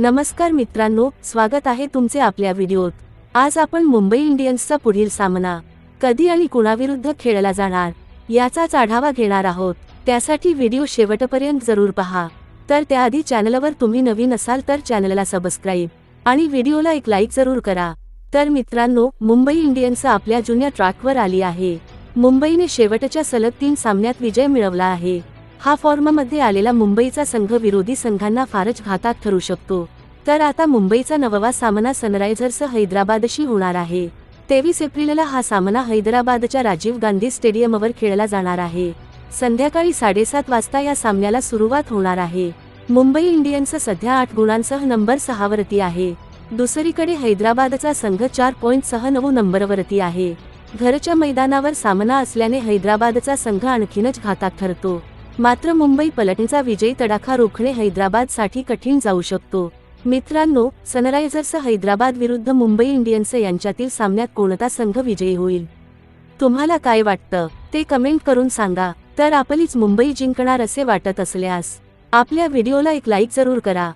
नमस्कार मित्रांनो स्वागत आहे तुमचे आपल्या व्हिडिओत. आज आपण मुंबई इंडियन्सचा पुढील सामना कधी आणि कुणाविरुद्ध खेळला जाणार याचाच आढावा घेणार आहोत. त्यासाठी व्हिडिओ शेवटपर्यंत जरूर पहा. तर त्याआधी चॅनलवर तुम्ही नवीन असाल तर चॅनलला सबस्क्राईब आणि व्हिडिओला एक लाईक जरूर करा. तर मित्रांनो मुंबई इंडियन्स आपल्या जुन्या ट्रॅकवर आली आहे. मुंबईने शेवटच्या सलग तीन सामन्यात विजय मिळवला आहे. हा फॉर्ममध्ये आलेला मुंबईचा संघ विरोधी संघांना फारच घातात ठरू शकतो. तर आता मुंबईचा नववा सामना सनरायझर्स हैदराबादशी होणार आहे. तेवीस एप्रिलला हा सामना हैदराबादच्या राजीव गांधी स्टेडियमवर खेळला जाणार आहे. संध्याकाळी साडेसात वाजता या सामन्याला सुरुवात होणार आहे. मुंबई इंडियन्स सध्या आठ गुणांसह नंबर सहावरती आहे. दुसरीकडे हैदराबादचा संघ चार पॉईंट सह नऊ नंबरवरती आहे. घरच्या मैदानावर सामना असल्याने हैदराबादचा संघ आणखीनच घातात ठरतो. मात्र मुंबई पलटणीचा विजयी तडाखा रोखणे हैदराबादसाठी कठीण जाऊ शकतो. मित्रांनो सनरायझर्स हैदराबाद विरुद्ध मुंबई इंडियन्स यांच्यातील सामन्यात कोणता संघ विजयी होईल? तुम्हाला काय वाटतं? ते कमेंट करून सांगा. तर आपलीच मुंबई जिंकणार असे वाटत असल्यास आपल्या व्हिडिओला एक लाईक जरूर करा.